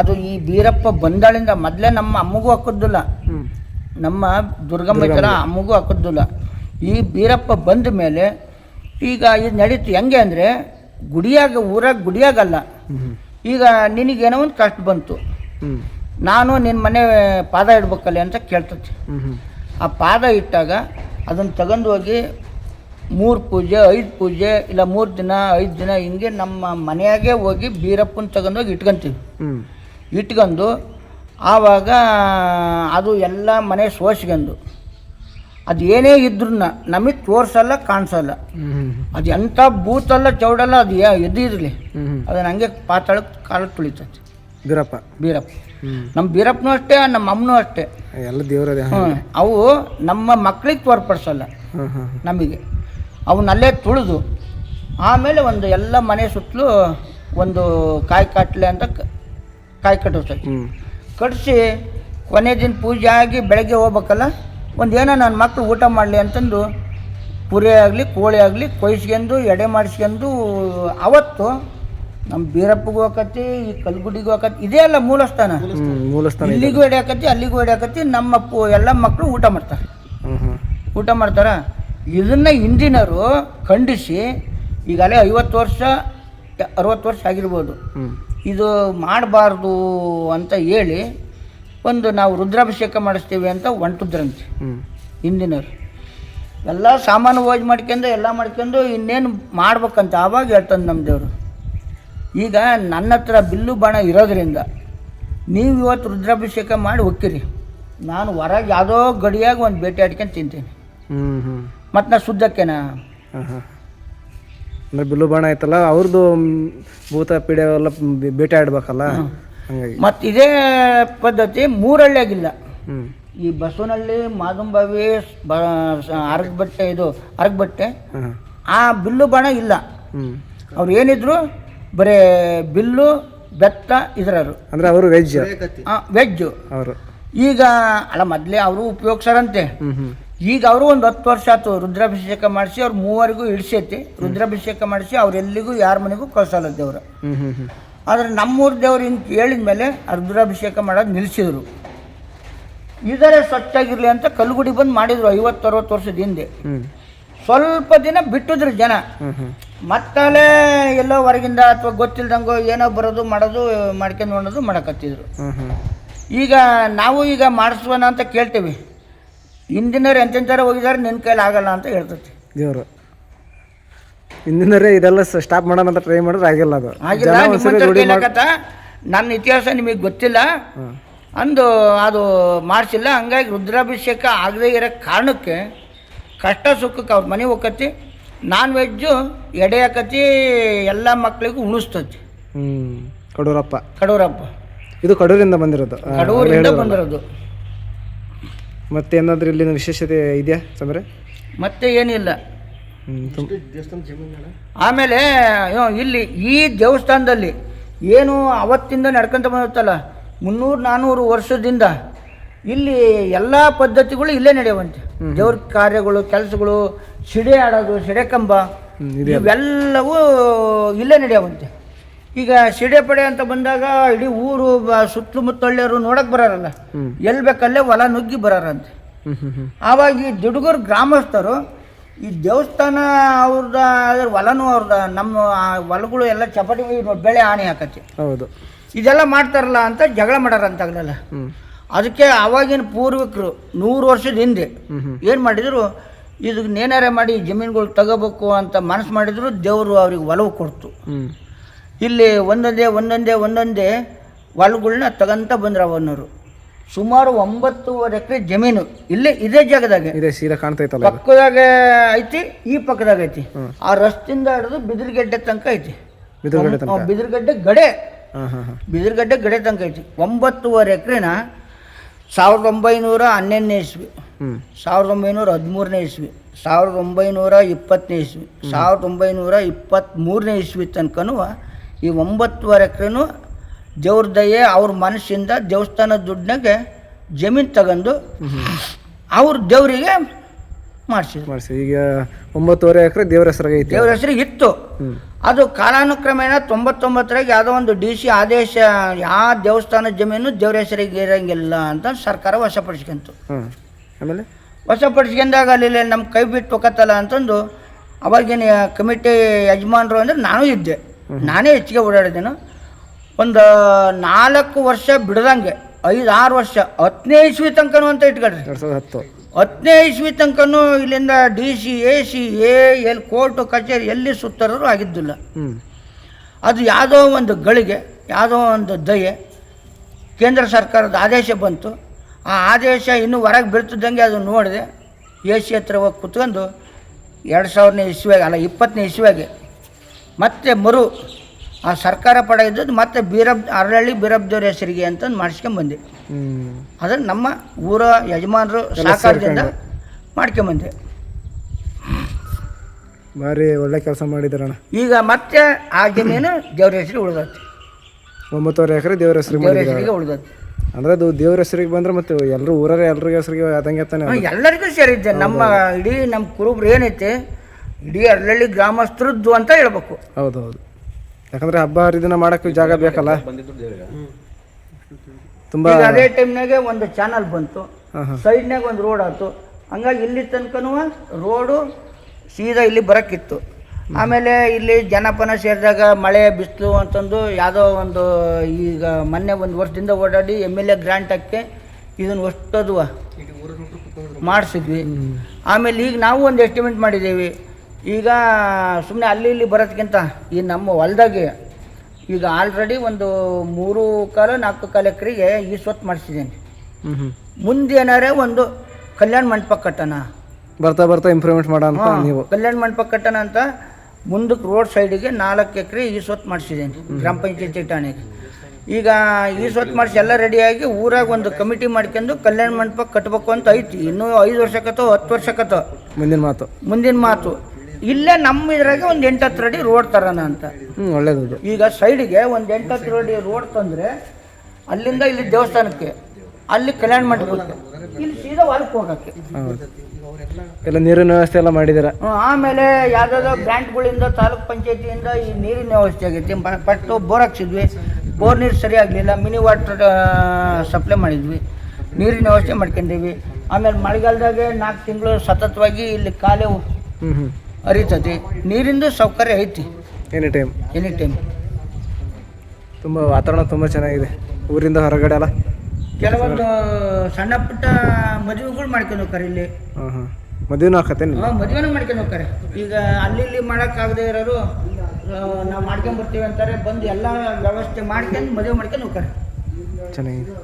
A: ಅದು ಈ ಬೀರಪ್ಪ ಬಂದಾಳಿಂದ ಮೊದಲೇ ನಮ್ಮ ಅಮ್ಮಗೂ ಹಾಕೋದಿಲ್ಲ ನಮ್ಮ ದುರ್ಗಮ್ಮ ಥರ ಅಮ್ಮಗೂ ಹಾಕೋದಿಲ್ಲ ಈ ಬೀರಪ್ಪ ಬಂದ ಮೇಲೆ ಈಗ ಇದು ನಡೀತು ಹೆಂಗೆ ಅಂದರೆ ಗುಡಿಯಾಗ ಊರಾಗ ಗುಡಿಯಾಗಲ್ಲ. ಈಗ ನಿನಗೇನೋ ಒಂದು ಕಷ್ಟ ಬಂತು. ನಾನು ನಿನ್ನ ಮನೆ ಪಾದ ಇಡ್ಬೇಕಲ್ಲ ಅಂತ ಕೇಳ್ತತಿ. ಆ ಪಾದ ಇಟ್ಟಾಗ ಅದನ್ನು ತಗೊಂಡು ಹೋಗಿ ಮೂರು ಪೂಜೆ ಐದು ಪೂಜೆ ಇಲ್ಲ ಮೂರು ದಿನ ಐದು ದಿನ ಹಿಂಗೆ ನಮ್ಮ ಮನೆಯಾಗೆ ಹೋಗಿ ಬೀರಪ್ಪನ ತಗೊಂಡೋಗಿ ಇಟ್ಕೊಂತೀವಿ. ಇಟ್ಕೊಂಡು ಆವಾಗ ಅದು ಎಲ್ಲ ಮನೆ ಸೋಸ್ಕೊಂಡು ಅದು ಏನೇ ಇದ್ರೂ ನಮಗೆ ತೋರಿಸಲ್ಲ ಕಾಣಿಸಲ್ಲ. ಅದು ಎಂಥ ಬೂತಲ್ಲ ಚೌಡಲ್ಲ ಅದು ಎದ್ದು ಇರಲಿ. ಅದನ್ನ ಹಂಗೆ ಪಾತಾಳಕ್ಕೆ ಕಾಲ ತುಳಿತೈತಿ.
B: ಬೀರಪ್ಪ.
A: ಬೀರಪ್ಪ. ನಮ್ಮ ಬೀರಪ್ಪನೂ ಅಷ್ಟೇ ನಮ್ಮ ಅಮ್ಮನೂ ಅಷ್ಟೇ.
B: ಎಲ್ಲ ದೇವರ
A: ಹ್ಞೂ ಅವು ನಮ್ಮ ಮಕ್ಳಿಗೆ ತೋರ್ಪಡಿಸಲ್ಲ. ನಮಗೆ. ಅವನ್ನಲ್ಲೇ ತುಳಿದು ಆಮೇಲೆ ಒಂದು ಎಲ್ಲ ಮನೆ ಸುತ್ತಲೂ ಒಂದು ಕಾಯಿ ಕಟ್ಲೆ ಅಂತ ಕ- ಕಾಯಿ ಕಟ್ಟಿಸ್ತೈತಿ
B: ಹ್ಞೂ
A: ಕಟ್ಟಿಸಿ ಕೊನೆ ದಿನ ಪೂಜೆ ಆಗಿ ಬೆಳಗ್ಗೆ ಹೋಗ್ಬೇಕಲ್ಲ ಒಂದು ಏನೋ ನನ್ನ ಮಕ್ಕಳು ಊಟ ಮಾಡಲಿ ಅಂತಂದು ಪುರಿ ಆಗಲಿ ಕೋಳಿ ಆಗಲಿ ಕೊಯ್ಸ್ಕೊಂಡು ಎಡೆ ಮಾಡಿಸ್ಕೊಂಡು ಅವತ್ತು ನಮ್ಮ ಬೀರಪ್ಪಗೂ ಹೋಗತಿ ಈ ಕಲ್ಗುಡಿಗೂ ಹೋಗತಿ ಇದೇ ಅಲ್ಲ ಮೂಲಸ್ಥಾನ.
B: ಮೂಲಸ್ಥಾನ ಇಲ್ಲಿಗೂ
A: ಇಲ್ಲಿಗೂ ಹೊಡ್ಯಾಕತಿ ಅಲ್ಲಿಗೂ ಹೊಡ್ಯಾಕತಿ ನಮ್ಮ ಪು ಎಲ್ಲ ಮಕ್ಕಳು ಊಟ ಮಾಡ್ತಾರೆ. ಊಟ ಮಾಡ್ತಾರ? ಇದನ್ನ ಹಿಂದಿನರು ಖಂಡಿಸಿ ಈಗಲೇ ಐವತ್ತು ವರ್ಷ ಅರವತ್ತು ವರ್ಷ ಆಗಿರ್ಬೋದು. ಇದು ಮಾಡಬಾರ್ದು ಅಂತ ಹೇಳಿ ಒಂದು ನಾವು ರುದ್ರಾಭಿಷೇಕ ಮಾಡಿಸ್ತೀವಿ ಅಂತ ಒಂಟಿದ್ರಂತೆ.
B: ಹ್ಞೂ
A: ಹಿಂದಿನರು ಎಲ್ಲ ಸಾಮಾನು ಓಜ್ ಮಾಡ್ಕೊಂಡು ಎಲ್ಲ ಮಾಡ್ಕೊಂಡು ಇನ್ನೇನು ಮಾಡ್ಬೇಕಂತ ಆವಾಗ ಹೇಳ್ತಾನೆ ನಮ್ಮ ದೇವರು ಈಗ ನನ್ನ ಹತ್ರ ಬಿಲ್ಲು ಬಾಣ ಇರೋದ್ರಿಂದ ನೀವು ಇವತ್ತು ರುದ್ರಾಭಿಷೇಕ ಮಾಡಿ ಹೋಗ್ತೀರಿ ನಾನು ಹೊರಗೆ ಯಾವುದೋ ಗಡಿಯಾಗಿ ಒಂದು ಭೇಟಿ ಆಡ್ಕೊಂಡು ತಿಂತೀನಿ. ಮತ್ತು ನಾ ಶುದ್ಧಕ್ಕೆನಾ
B: ಹಾಂ ಹಾಂ ಅಂದರೆ ಬಿಲ್ಲು ಬಾಣ ಐತಲ್ಲ ಅವ್ರದ್ದು ಭೂತ ಪೀಡೆ ಎಲ್ಲ ಬೇಟೆ ಆಡ್ಬೇಕಲ್ಲ ಹಂಗಾಗಿ.
A: ಮತ್ತು ಇದೇ ಪದ್ಧತಿ ಮೂರಳ್ಳಿಯಾಗಿಲ್ಲ.
B: ಹ್ಞೂ
A: ಈ ಬಸವನಹಳ್ಳಿ ಮಾದುಂಬಾವಿ ಬ ಅರಗಬಟ್ಟೆ ಇದು ಅರಗಬಟ್ಟೆ
B: ಹಾಂ.
A: ಆ ಬಿಲ್ಲು ಬಾಣ ಇಲ್ಲ. ಅವ್ರು ಏನಿದ್ರು ಬರೇ ಬಿಲ್ಲು ಬೆತ್ತ ಇದರರು
B: ಅಂದ್ರೆ ಅವರು ವೆಜ್
A: ವೆಜ್
B: ಅವರು.
A: ಈಗ ಅಲ್ಲ ಮೊದಲೇ ಅವರು
B: ಹ್ಞೂ ಈಗ
A: ಅವರು ಒಂದು ಹತ್ತು ವರ್ಷ ಆಯ್ತು ರುದ್ರಾಭಿಷೇಕ ಮಾಡಿಸಿ ಅವ್ರು ಮೂವರಿಗೂ ಇಳಿಸೈತಿ. ರುದ್ರಾಭಿಷೇಕ ಮಾಡಿಸಿ ಅವ್ರೆಲ್ಲಿಗೂ ಯಾರ ಮನೆಗೂ ಕಳ್ಸಲ್ಲ ದೇವ್ರು. ಆದರೆ ನಮ್ಮೂರು ದೇವ್ರು ಹಿಂಗೆ ಹೇಳಿದ ಮೇಲೆ ರುದ್ರಾಭಿಷೇಕ ಮಾಡೋದು ನಿಲ್ಲಿಸಿದ್ರು ಇದರೇ ಸ್ವಚ್ಛಾಗಿರಲಿ ಅಂತ ಕಲ್ಗುಡಿ ಬಂದು ಮಾಡಿದ್ರು ಐವತ್ತು ಅರವತ್ತು ವರ್ಷದ ಹಿಂದೆ. ಸ್ವಲ್ಪ ದಿನ ಬಿಟ್ಟಿದ್ರು ಜನ. ಮತ್ತಲೇ ಎಲ್ಲೋ ಹೊರಗಿಂದ ಅಥವಾ ಗೊತ್ತಿಲ್ದಂಗೋ ಏನೋ ಬರೋದು ಮಾಡೋದು ಮಾಡ್ಕೊಂಡು ಮಾಡೋದು ಮಾಡಕತ್ತಿದ್ರು. ಈಗ ನಾವು ಈಗ ಮಾಡಿಸೋಣ ಅಂತ ಕೇಳ್ತೀವಿ. ಹಿಂದಿನವ್ರು ಎಂತೆಂಥರ ಹೋಗಿದ್ದಾರೆ ನಿನ್ನ ಕೈಲಿ ಆಗಲ್ಲ ಅಂತ ಹೇಳ್ತೈತಿ.
B: ದೇವರು ಇಂಜಿನಿಯರ್ ಇದೆಲ್ಲ ಸ್ಟಾಪ್ ಮಾಡೋಣ ಅಂತ ಟ್ರೈ ಮಾಡಿದ್ರೆ ಆಗಿಲ್ಲ ಅದು.
A: ಆಗಿಲ್ಲ
B: ಜನ ಒಂದ್ಸರಿ
A: ನಿಮ್ಮಂಥವ್ರು
B: ರೂಢಿ ಮಾಡಿ
A: ಕೇಳಕತ್ತ ನನ್ನ ಇತಿಹಾಸ ನಿಮಗೆ ಗೊತ್ತಿಲ್ಲ. ಅಂದು ಅದು ಮಾಡಿಸಿಲ್ಲ. ಹಂಗಾಗಿ ರುದ್ರಾಭಿಷೇಕ ಆಗದೇ ಇರೋ ಕಾರಣಕ್ಕೆ ಕಷ್ಟ ಸುಖಕ್ಕೆ ಅವ್ರ ಮನೆ ಹೋಗತಿ ನಾನ್ ವೆಜ್ಜು ಎಡೆ ಹಾಕತಿ ಎಲ್ಲ ಮಕ್ಕಳಿಗೂ ಉಣಿಸ್ತತಿ.
B: ಹ್ಮ್ ಕಡೂರಪ್ಪ.
A: ಕಡೂರಪ್ಪ.
B: ಇದು ಕಡೂರಿಂದ ಬಂದಿರೋದು. ಆ, ಅವ್ರು
A: ಕಡೂರಿಂದ
B: ಹೇಳಿದ್ರಲ್ಲ.
A: ಬಂದಿರೋದು.
B: ಮತ್ತೆ ಏನಾದರೂ ಇಲ್ಲಿನ ವಿಶೇಷತೆ ಇದೆಯಾ ಚಂದ್ರೆ
A: ಮತ್ತೆ ಏನಿಲ್ಲ. ಆಮೇಲೆ ಅಯ್ಯೋ, ಇಲ್ಲಿ ಈ ದೇವಸ್ಥಾನದಲ್ಲಿ ಏನು ಅವತ್ತಿಂದ ನಡ್ಕೊಂತ ಬಂದಿರ್ತಲ್ಲ ಮುನ್ನೂರು ನಾನ್ನೂರು ವರ್ಷದಿಂದ ಇಲ್ಲಿ ಎಲ್ಲ ಪದ್ಧತಿಗಳು ಇಲ್ಲೇ ನಡೆಯುವಂತೆ. ದೇವ್ರ ಕಾರ್ಯಗಳು ಕೆಲಸಗಳು ಸಿಡೆ ಆಡೋದು ಸಿಡೆ ಕಂಬ
B: ಹ್ಮ್,
A: ಇವೆಲ್ಲವೂ ಇಲ್ಲೇ ನಡೆಯುವಂತೆ. ಈಗ ಸಿಡೆ ಪಡೆ ಅಂತ ಬಂದಾಗ ಇಡೀ ಊರು ಸುತ್ತಮುತ್ತಳ್ಳಿಯರು ನೋಡಕ್ ನೋಡಕ್ಕೆ ಬರೋರಲ್ಲ ಎಲ್ಲಿ ಬೇಕಲ್ಲೇ ಹೊಲ ನುಗ್ಗಿ ಬರೋರಂತೆ. ಆವಾಗ ಈ ದುಡುಗರು ಗ್ರಾಮಸ್ಥರು ಈ ದೇವಸ್ಥಾನ ಅವ್ರದ ಅದ್ರ ಹೊಲನೂ ಅವ್ರದ ನಮ್ಮ ಹೊಲಗಳು ಎಲ್ಲ ಚಪಾಟಿ ಬೆಳೆ ಹಾನಿ ಹಾಕತ್ತೆ
B: ಹೌದು.
A: ಇದೆಲ್ಲ ಮಾಡ್ತಾರಲ್ಲ ಅಂತ ಜಗಳ
B: ಮಾಡಾರಂತಾಗಲಲ್ಲ.
A: ಅದಕ್ಕೆ ಆವಾಗಿನ ಪೂರ್ವಿಕರು ನೂರು ವರ್ಷದ ಹಿಂದೆ ಏನು ಮಾಡಿದ್ರು ಇದಕ್ಕೆ ನೇನಾರೆ ಮಾಡಿ ಜಮೀನುಗಳು ತಗೋಬೇಕು ಅಂತ ಮನಸ್ಸು ಮಾಡಿದ್ರು ದೇವರು ಅವ್ರಿಗೆ ಒಲವು ಕೊಡ್ತು. ಇಲ್ಲಿ ಒಂದೊಂದೇ ಒಂದೊಂದೇ ಒಂದೊಂದೇ ಹೊಲಗಳನ್ನ ತಗಂತ ಬಂದ್ರು ಅವನವರು. ಸುಮಾರು ಒಂಬತ್ತುವರೆ ಎಕರೆ ಜಮೀನು. ಇಲ್ಲೇ ಇದೇ ಜಾಗದಾಗೆ.
B: ಇದೆ ಸೀರೆ ಕಾಣ್ತೈತಲ್ಲ
A: ಪಕ್ಕದಾಗ ಐತಿ ಈ ಪಕ್ಕದಾಗ ಐತಿ. ಆ ರಸ್ತಿಂದ ಹಿಡಿದು ಬಿದಿರುಗಡ್ಡೆ ತನಕ ಐತಿ. ಬಿದಿರುಗಡ್ಡೆ ಗಡೆ. ಬಿದಿರುಗಡ್ಡೆ ಗಡೆ ತನಕ ಐತಿ. ಒಂಬತ್ತುವರೆ ಎಕರೆನ ಸಾವಿರದ ಒಂಬೈನೂರ ಹನ್ನೊಂದನೇ ಇಸ್ವಿ. ಸಾವಿರದ ಒಂಬೈನೂರ ಹದಿಮೂರನೇ ಇಸ್ವಿ. ಸಾವಿರದ ಒಂಬೈನೂರ ಇಪ್ಪತ್ತನೇ ಇಸ್ವಿ. ಸಾವಿರದ ಒಂಬೈನೂರ ಇಪ್ಪತ್ತ್ಮೂರನೇ ಇಸ್ವಿ ತನಕನೂ ಈ ಒಂಬತ್ತುವರೆ ಎಕರೆನು ದೇವ್ರ ದಯೆ ಅವ್ರ ಮನಸ್ಸಿಂದ ದೇವಸ್ಥಾನ ದುಡ್ಡಿನಾಗೆ ಜಮೀನು ತಗೊಂಡು ಅವ್ರ ದೇವರಿಗೆ ಮಾಡಿಸಿದ್ರು.
B: ಮಾಡಿಸಿ ಈಗ ಒಂಬತ್ತುವರೆ ಎಕರೆ ದೇವ್ರ ಹೆಸರಾಗೆ ಐತಿ.
A: ದೇವ್ರ ಹೆಸರಿಗೆ ಇತ್ತು. ಅದು ಕಾಲಾನುಕ್ರಮೇಣ ತೊಂಬತ್ತೊಂಬತ್ತರಾಗ ಯಾವುದೋ ಒಂದು ಡಿ ಸಿ ಆದೇಶ ಯಾವ ದೇವಸ್ಥಾನ ಜಮೀನು ದೇವ್ರ ಹೆಸರಿಗೆ ಇರಂಗಿಲ್ಲ ಅಂತ ಸರ್ಕಾರ ವಶಪಡಿಸ್ಕೊಂತು.
B: ಆಮೇಲೆ?
A: ವಶಪಡಿಸ್ಕೊಂಡಾಗ ಅಲ್ಲಿ ನಮ್ಮ ಕೈ ಬಿಟ್ಟು ಹೋಗತ್ತಲ್ಲ ಅಂತಂದು ಅವಾಗಿನ ಕಮಿಟಿ ಯಜಮಾನರು ಅಂದರೆ ನಾನು ಇದ್ದೆ. ನಾನೇ ಹೆಚ್ಚಿಗೆ ಓಡಾಡಿದ್ದೇನು. ಒಂದು ನಾಲ್ಕು ವರ್ಷ ಬಿಡದಂಗೆ ಐದು ಆರು ವರ್ಷ ಹತ್ತನೇ ಇಸ್ವಿ ತನಕನೂ ಅಂತ ಇಟ್ಕೊಳ್ರಿ
B: ಎರಡು ಸಾವಿರದ ಹತ್ತು.
A: ಹತ್ತನೇ ಇಸ್ವಿ ತನಕನೂ ಇಲ್ಲಿಂದ D C A C A ಎಲ್ಲಿ ಕೋರ್ಟು ಕಚೇರಿ ಎಲ್ಲಿ ಸುತ್ತರೂ ಆಗಿದ್ದಿಲ್ಲ. ಅದು ಯಾವುದೋ ಒಂದು ಗಳಿಗೆ ಯಾವುದೋ ಒಂದು ದಯೆ ಕೇಂದ್ರ ಸರ್ಕಾರದ ಆದೇಶ ಬಂತು. ಆ ಆದೇಶ ಇನ್ನೂ ಹೊರಗೆ ಬೀಳ್ತಿದ್ದಂಗೆ ಅದು ನೋಡಿದೆ. ಎ ಸಿ ಹತ್ರ ಹೋಗಿ ಕುತ್ಕೊಂಡು ಎರಡು ಸಾವಿರನೇ ಇಸ್ವಿಯಾಗಿ ಅಲ್ಲ ಇಪ್ಪತ್ತನೇ ಇಸ್ವಿಯಾಗೆ ಮತ್ತೆ ಮರು ಆ ಸರ್ಕಾರ ಪಡ ಇದ್ದದ್ದು ಮತ್ತೆ ಬೀರಬ್ ಅರಳಳ್ಳಿ ಬೀರಬ್ದವ್ರ ಹೆಸರಿಗೆ ಅಂತ ಮಾಡಿಸ್ಕೊಂಬಂದೆ
B: ಬಂದೆ.
A: ಅದನ್ನು ನಮ್ಮ ಊರ ಯಜಮಾನರು ಸಹಕಾರದಿಂದ
B: ಬಂದೆ.
A: ಮಾಡ್ಕೊಂಬಂದೆ
B: ಭಾರಿ ಒಳ್ಳೆ ಕೆಲಸ ಮಾಡಿದ್ರಣ್ಣ.
A: ಈಗ ಮತ್ತೆ ಆ ಜಮೀನು ದೇವ್ರ ಹೆಸರಿಗೆ ಉಳಿದತ್ತೆ
B: ಒಂಬತ್ತುವರೆ ಎಕರೆ ದೇವ್ರ ಹೆಸರಿಗೆ
A: ದೇವ್ರ
B: ಮಾಡಿದ್ದಾರೆ.
A: ಹೆಸರಿಗೆ ಉಳಿದತ್ತೆ
B: ಅಂದ್ರೆ ಅದು ದೇವ್ರ ಹೆಸರಿಗೆ ಬಂದ್ರೆ ಮತ್ತೆ ಎಲ್ಲರೂ ಊರರೇ ಎಲ್ರಿಗೂ ಹೆಸರಿಗೆ ಅದಂಗೆ ತಾನೆ.
A: ಎಲ್ಲರಿಗೂ ಸೇರಿದ್ದೆ. ನಮ್ಮ ಇಡೀ ನಮ್ಮ ಕುರುಬ್ರು ಏನೈತೆ ಇಡೀ ಅರಳಳ್ಳಿ ಗ್ರಾಮಸ್ಥರದ್ದು ಅಂತ ಹೇಳ್ಬೇಕು.
B: ಹೌದು ಹೌದು ಯಾಕಂದ್ರೆ ಹಬ್ಬ ಹರಿದಿನ ಮಾಡಕ್ಕೆ ಜಾಗ ಬೇಕಲ್ಲ? ತುಂಬಾ
A: ಈಗ ಅದೇ ಟೈಮ್ನಾಗೆ ಒಂದು ಚಾನಲ್ ಬಂತು. ಸೈಡ್ನಾಗ ಒಂದು ರೋಡ್ ಆಯ್ತು ಹಂಗಾಗಿ ಇಲ್ಲಿ ತನಕನೂ ರೋಡು ಸೀದಾ ಇಲ್ಲಿ ಬರೋಕ್ಕಿತ್ತು. ಆಮೇಲೆ ಇಲ್ಲಿ ಜನಪನ ಸೇರಿದಾಗ ಮಳೆ ಬಿಸಿಲು ಅಂತಂದು ಯಾವುದೋ ಒಂದು ಈಗ ಮೊನ್ನೆ ಒಂದು ವರ್ಷದಿಂದ ಓಡಾಡಿ ಎಂ ಎಲ್ ಎ ಗ್ರಾಂಟಕ್ಕೆ ಹಾಕಿ ಇದನ್ನು ಅಷ್ಟದು ಮಾಡಿಸಿದ್ವಿ. ಆಮೇಲೆ ಈಗ ನಾವು ಒಂದು ಎಸ್ಟಿಮೇಟ್ ಮಾಡಿದ್ದೀವಿ ಈಗ ಸುಮ್ಮನೆ ಅಲ್ಲಿ ಇಲ್ಲಿ ಬರೋದಕ್ಕಿಂತ ಈ ನಮ್ಮ ಹೊಲ್ದಾಗೆ ಈಗ ಆಲ್ರೆಡಿ ಒಂದು ಮೂರು ಕಾಲ ನಾಲ್ಕು ಕಾಲ ಎಕರೆಗೆ ಈ ಸ್ವತ್ತು ಮಾಡಿಸಿದ್ದೀನಿ.
B: ಹ್ಞೂ ಹ್ಞೂ
A: ಮುಂದೆ ಏನಾರೇ ಒಂದು ಕಲ್ಯಾಣ ಮಂಟಪ ಕಟ್ಟೋಣ.
B: ಬರ್ತಾ ಬರ್ತಾ ಇಂಪ್ರೂವ್ಮೆಂಟ್
A: ಮಾಡೋಣ
B: ನೀವು.
A: ಕಲ್ಯಾಣ ಮಂಟಪ ಕಟ್ಟೋಣ ಅಂತ ಮುಂದಕ್ಕೆ ರೋಡ್ ಸೈಡಿಗೆ ನಾಲ್ಕು ಎಕರೆ ಈ ಸ್ವತ್ತು ಮಾಡಿಸಿದ್ದೀನಿ ಗ್ರಾಮ ಪಂಚಾಯತಿ ಠಾಣೆಗೆ. ಈಗ ಈ ಸ್ವತ್ತು ಮಾಡಿಸಿ ಎಲ್ಲ ರೆಡಿಯಾಗಿ ಊರಾಗ ಒಂದು ಕಮಿಟಿ ಮಾಡ್ಕೊಂಡು ಕಲ್ಯಾಣ ಮಂಟಪ ಕಟ್ಟಬೇಕು ಅಂತ ಐತಿ. ಇನ್ನೂ ಐದು ವರ್ಷಕ್ಕತ್ತೋ ಹತ್ತು ವರ್ಷಕ್ಕತ್ತೋ
B: ಮುಂದಿನ ಮಾತು.
A: ಮುಂದಿನ ಮಾತು. ಇಲ್ಲೇ ನಮ್ಮ ಇದ್ರಾಗೆ ಒಂದು ಎಂಟತ್ತು ಅಡಿ ರೋಡ್ ತರೋಣ ಅಂತ.
B: ಹ್ಞೂ ಒಳ್ಳೇದು
A: ಈಗ ಸೈಡಿಗೆ ಒಂದು ಎಂಟತ್ತು ಅಡಿ ರೋಡ್ ತಂದರೆ ಅಲ್ಲಿಂದ ಇಲ್ಲಿ ದೇವಸ್ಥಾನಕ್ಕೆ ಅಲ್ಲಿ ಕಲ್ಯಾಣ ಮಂಟಪಕ್ಕೆ ಇಲ್ಲಿ ಸೀದಾ ಹೊಲಕ್ಕೆ ಹೋಗಕ್ಕೆ.
B: ಎಲ್ಲ ನೀರಿನ ವ್ಯವಸ್ಥೆ ಎಲ್ಲ
A: ಮಾಡಿದಾರೆ ಆಮೇಲೆ ಯಾವುದಾದ್ರು ಗ್ರ್ಯಾಂಟ್ಗಳಿಂದ ತಾಲೂಕ್ ಪಂಚಾಯತಿಯಿಂದ ಈ ನೀರಿನ ವ್ಯವಸ್ಥೆ ಆಗೈತಿ. First bore ಹಾಕ್ಸಿದ್ವಿ. ಬೋರ್ ನೀರು ಸರಿ ಆಗಲಿಲ್ಲ. ಮಿನಿ ವಾಟರ್ ಸಪ್ಲೈ ಮಾಡಿದ್ವಿ. ನೀರಿನ ವ್ಯವಸ್ಥೆ ಮಾಡ್ಕೊಂಡೀವಿ ಆಮೇಲೆ ಮಳೆಗಾಲದಾಗೆ ನಾಲ್ಕು ತಿಂಗಳು ಸತತವಾಗಿ ಇಲ್ಲಿ
B: ಕಾಲೇವು
A: ಹರಿತತಿ ನೀರಿಂದು ಸೌಕರ್ಯ ಐತಿ.
B: ಎನಿ ಟೈಮ್
A: ಎನಿ ಟೈಮ್
B: ತುಂಬ ವಾತಾವರಣ ತುಂಬ ಚೆನ್ನಾಗಿದೆ. ಊರಿಂದ ಹೊರಗಡೆ ಅಲ್ಲ?
A: ಕೆಲವೊಂದು ಸಣ್ಣ ಪುಟ್ಟ ಮದುವೆಗಳು ಮಾಡ್ಕೊಂಡು ಹೋಗ್ತಾರೆ ಇಲ್ಲಿ.
B: ಹಾಂ ಹಾಂ ಮದುವೆನೂ ಹಾಕತ್ತೇನೆ
A: ಹಾಂ ಮದುವೆನೂ ಮಾಡ್ಕೊಂಡು ಹೋಗ್ತಾರೆ. ಈಗ ಅಲ್ಲಿ ಇಲ್ಲಿ ಮಾಡೋಕ್ಕಾಗದೇ ಇರೋರು ನಾವು ಮಾಡ್ಕೊಂಡು ಬರ್ತೀವಿ ಅಂತಾರೆ. ಬಂದು ಎಲ್ಲ ವ್ಯವಸ್ಥೆ ಮಾಡ್ಕೊಂಡು ಮದುವೆ ಮಾಡ್ಕೊಂಡು ಹೋಗ್ತಾರೆ.
B: ಚೆನ್ನಾಗಿದೆ.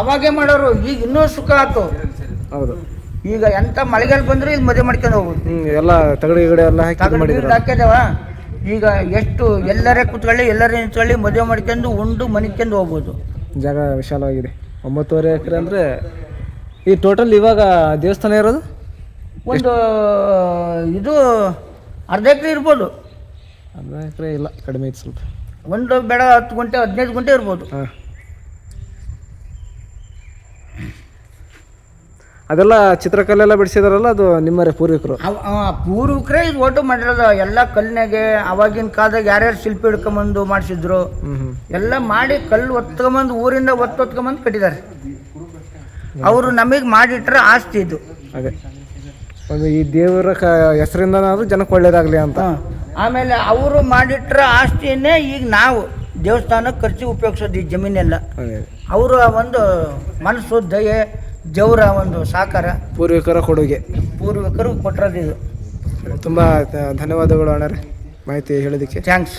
A: ಅವಾಗೇ ಮಾಡೋರು ಈಗ ಇನ್ನೂ ಸುಖ ಆಯ್ತು
B: ಹೌದು.
A: ಈಗ ಎಂತ ಮಳೆಗಾಲ ಬಂದ್ರೆ ಇಲ್ಲಿ ಮದುವೆ ಮಾಡ್ಕೊಂಡು ಹೋಗ್ಬೋದು.
B: ಎಲ್ಲ ತಗಡಿ ಗಿಡ ಎಲ್ಲ ಹಾಕಿ
A: ತಗಡು ಗಿಡ ಈಗ ಎಷ್ಟು ಎಲ್ಲರೇ ಕುತ್ಕೊಳ್ಳಿ ಎಲ್ಲರೇ ನಿಂತ್ಕೊಳ್ಳಿ ಮದುವೆ ಮಾಡ್ಕೊಂಡು ಉಂಡು ಮನಿಕೊಂಡು ಹೋಗ್ಬೋದು.
B: ಜಾಗ ವಿಶಾಲವಾಗಿದೆ. ಒಂಬತ್ತುವರೆ ಎಕರೆ ಅಂದ್ರೆ ಈ ಟೋಟಲ್ ಇವಾಗ ದೇವಸ್ಥಾನ ಇರೋದು?
A: ಒಂದು ಇದು ಅರ್ಧ ಎಕರೆ ಇರ್ಬೋದು.
B: ಅರ್ಧ ಎಕರೆ ಇಲ್ಲ ಕಡಿಮೆ ಇತ್ತು ಸ್ವಲ್ಪ.
A: ಒಂದು ಬೇಡ ಹತ್ತು ಗಂಟೆ ಹದಿನೈದು ಗಂಟೆ ಇರ್ಬೋದು.
B: ಹಾಂ. ಅದೆಲ್ಲ ಚಿತ್ರಕಲೆಲ್ಲ ಬಿಡಿಸಿದಾರಲ್ಲ ಅದು ನಿಮ್ಮರೇ ಪೂರ್ವಿಕರು.
A: ಅವ್- ಪೂರ್ವಿಕರೇ ಇದು ಒಟ್ಟು ಮಾಡಿರೋದು ಎಲ್ಲ ಕಲ್ಲಿನಾಗೆ ಅವಾಗಿನ ಕಾಲದಾಗ ಯಾರ್ಯಾರು ಶಿಲ್ಪಿ ಹಿಡ್ಕೊಂಬಂದು ಮಾಡಿಸಿದ್ರು ಎಲ್ಲ ಮಾಡಿ ಕಲ್ಲು ಒತ್ಕೊಂಬಂದು ಊರಿಂದ ಒತ್ತು ಒತ್ಕೊಂಬಂದು ಕಟ್ಟಿದ್ದಾರೆ. ಅವರು ನಮಗೆ ಮಾಡಿಟ್ರೆ ಆಸ್ತಿ ಇದು.
B: ಅದೇ. ಒಂದು ಈ ದೇವರ ಕ ಹೆಸರಿಂದನಾದ್ರೂ ಜನಕ್ಕೆ ಒಳ್ಳೇದಾಗಲಿ ಅಂತ.
A: ಆಮೇಲೆ ಅವರು ಮಾಡಿಟ್ರ ಆಸ್ತಿಯನ್ನೇ ಈಗ ನಾವು ದೇವಸ್ಥಾನಕ್ಕೆ ಖರ್ಚು ಉಪಯೋಗಿಸೋದು ಈ ಜಮೀನೆಲ್ಲ. ಅವರ ಒಂದು ಮನಸ್ಸು ದಯೆ ದೇವರ ಒಂದು ಸಾಕಾರ.
B: ಪೂರ್ವಿಕರ ಕೊಡುಗೆ.
A: ಪೂರ್ವಿಕರು ಕೊಟ್ಟಿರೋದು ಇದು.
B: ತುಂಬ ಧನ್ಯವಾದಗಳು ಅಣ್ಣರೇ ಮಾಹಿತಿ ಹೇಳೋದಕ್ಕೆ
A: ಥ್ಯಾಂಕ್ಸ್